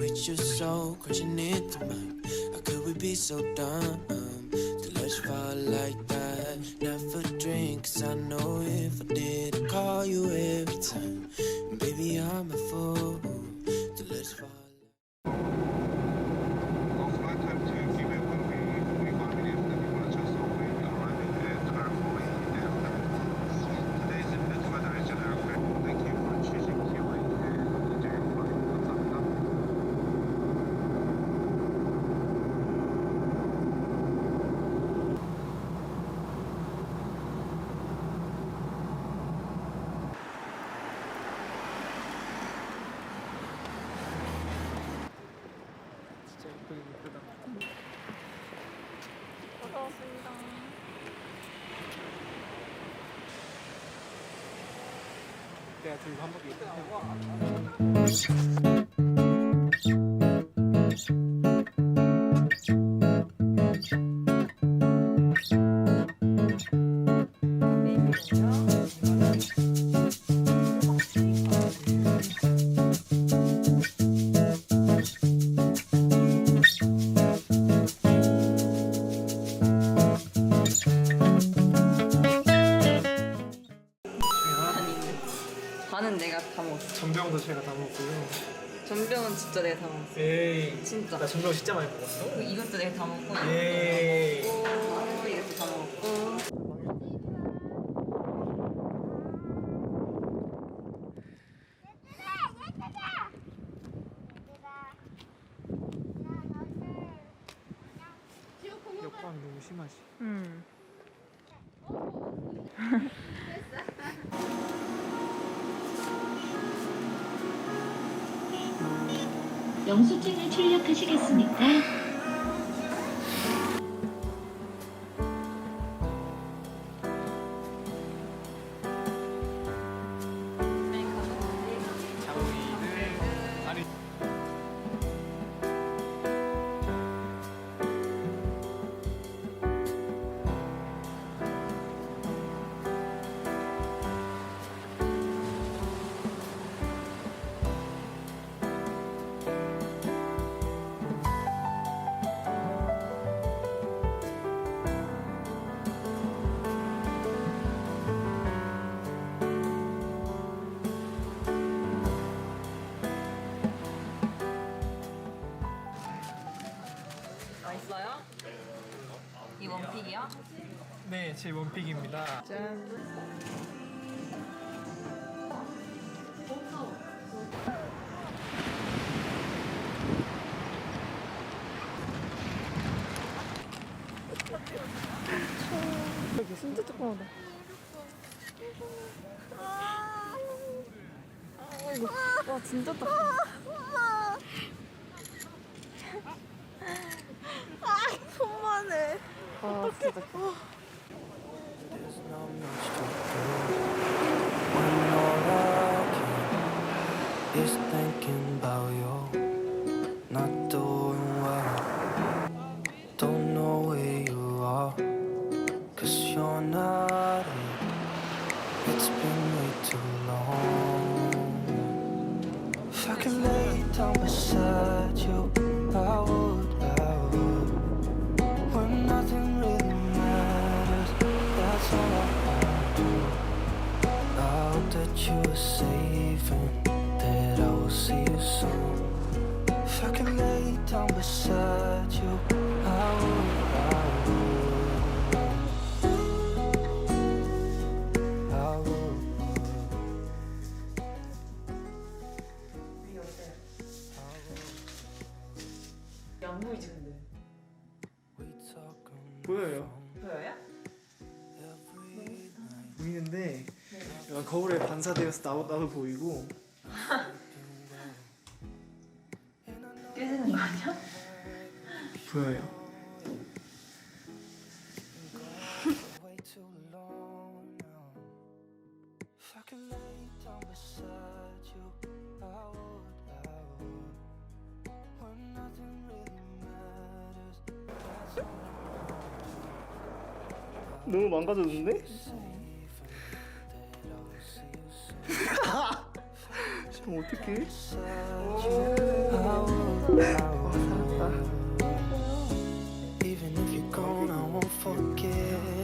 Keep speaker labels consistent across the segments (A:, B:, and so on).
A: with your soul, crashing into mine. How could we be so dumb to let you fall like
B: 내가 들고 한 바퀴 해
C: 전병은 진짜 내가 다 먹었어.
B: 에이.
C: 진짜.
B: 나 전병 진짜 많이 먹었어.
C: 이것도 내가 다 먹고,
B: 에이.
C: 이것도 다 먹고,
D: 영수증을 출력하시겠습니까?
B: 네, 제 원픽입니다.
C: 짠. 여기 진짜 조그마다. 아이고, 와 진짜 딱. 손만해. 아 진짜.
A: Is thinking about you.
C: 양보이지 근데.
A: We talk on
B: 보여요.
C: 보여요?
B: 보이는데 약간 거울에 반사되어서 나도, 나도 보이고
C: 깨지는 거 아니야?
B: 보여요. 너무 망가졌는데? 어떡해?
A: Even if you're gone, I won't forget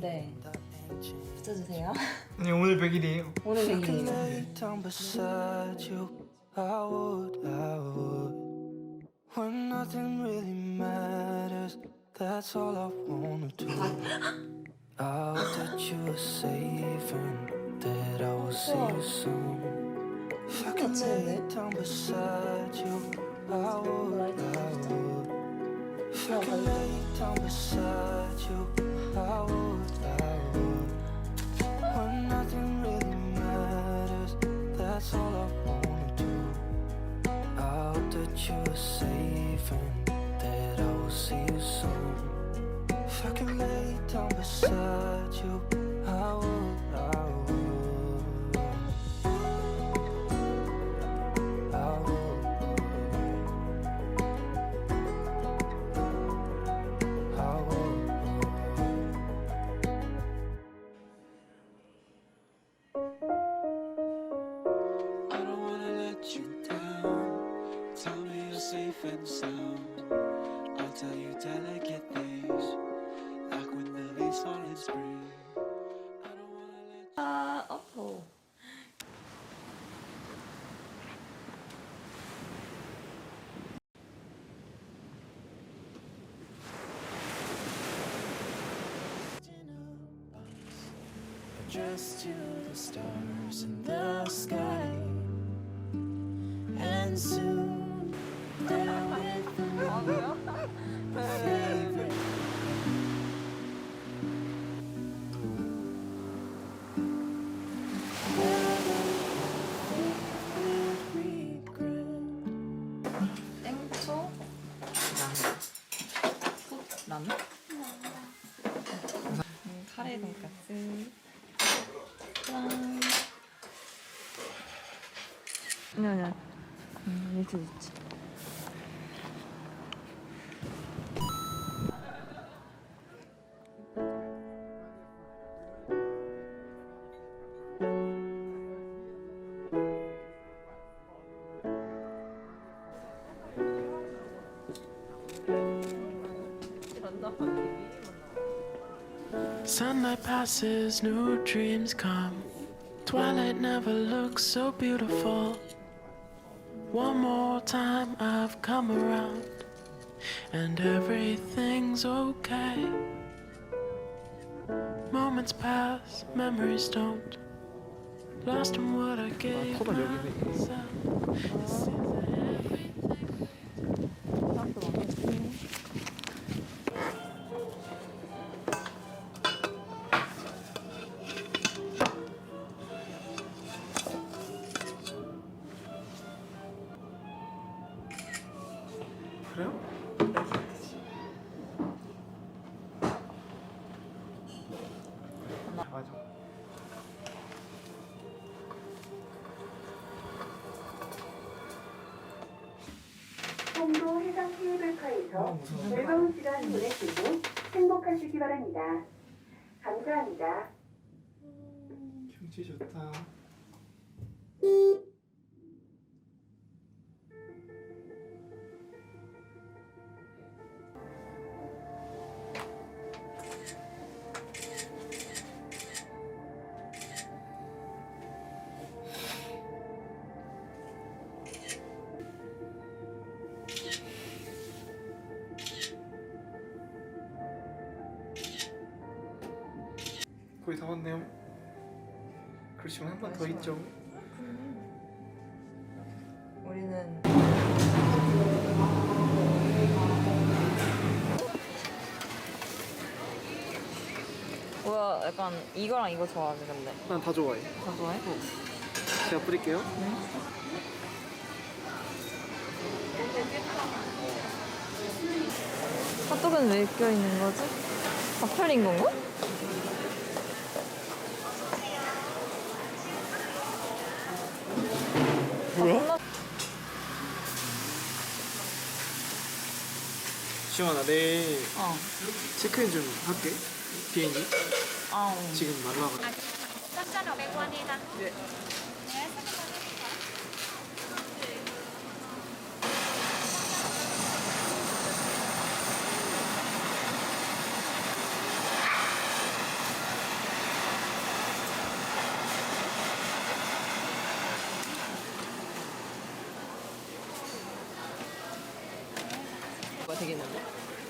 A: changing.
C: 붙여주세요.
B: 네 오늘 100일이에요
C: 오늘
A: Could
C: 100일이에요.
A: lay down beside you. I would, I would. When nothing really matters, that's all I wanna do. I hope that you are safe and that I will see you soon. If I could lay down beside you, I would, I would. If I could lay down beside you, I would, I would. When nothing really matters, that's all I wanna do. I hope that you are safe and that I will see you soon. If I could lay down beside you, I would, I would.
E: and sound. I'll tell you delicate things, like when the leaves fall in spring. I don't wanna let
C: you... Uh, oh.
E: opal. Just to the stars in the sky, and soon. My favorite. regret.
C: 땡초. 라면. 라면? 음, 카레 돈까스. 랑. 아니, 아니. 음, 이렇게 있지.
E: Sunlight passes, new dreams come. Twilight never looks so beautiful. One more time, I've come around, and everything's okay. Moments pass, memories don't. Lost in what I gave myself.
F: 케이블카에서 즐거운 시간 보내시고 행복하시기 바랍니다. 감사합니다.
B: 경치 좋다 다 왔네요. 그렇지만 한 번 더 있죠.
C: 우리는 뭐야 약간 이거랑 이거 좋아하지 근데.
B: 난 다 좋아해.
C: 다 좋아해?
B: 제가 뿌릴게요.
C: 핫도그는 왜 껴있는 거지? 밥살인 건가?
B: 내일
C: 어.
B: 체크인 좀 할게 비행기
C: 아, 어.
B: 지금 말라가
G: 3,500원이다.
C: 뭐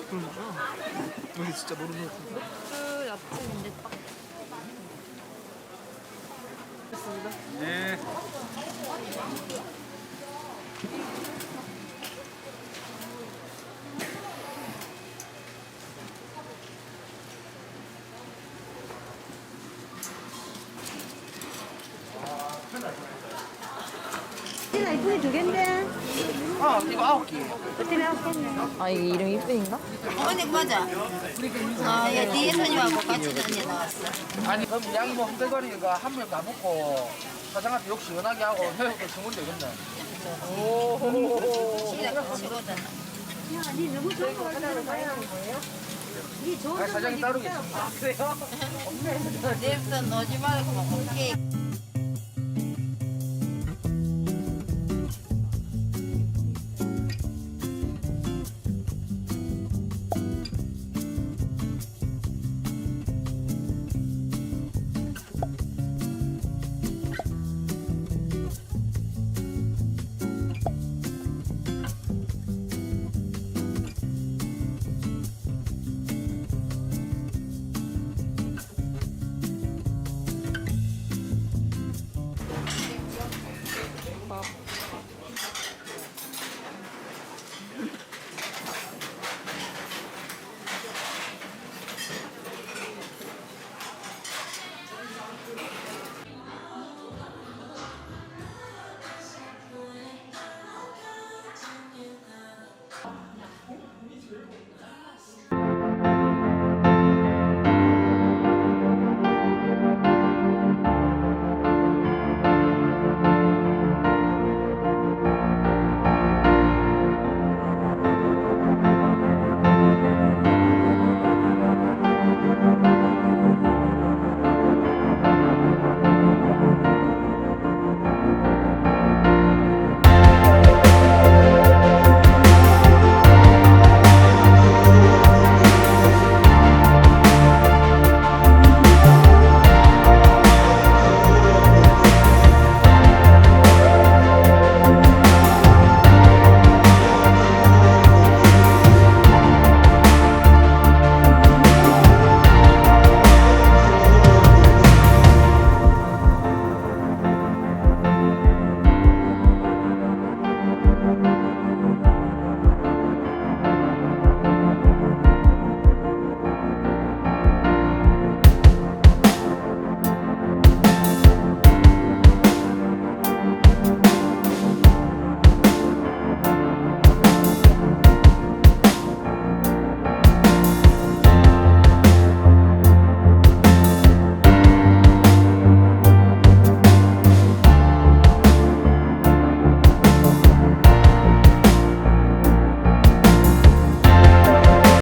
B: 그런 거잖아 우리 진짜 모르는 거 같은데
C: 그 야채인데 딱.
B: 네
C: 아, 이게 이름 이쁜인가?
H: 언니 맞아. 아, 얘 뒤에 손님하고 같이 다녀 나왔어.
I: 아니 그럼 양이 뭐 한대거리가 한명 가먹고 사장한테 욕 시원하게 하고 회육도 주면 되겠네
H: 시작 같이거든.
I: 아니 사장이 따르겠습니다
H: 내일부터 넣지 말고 오케이.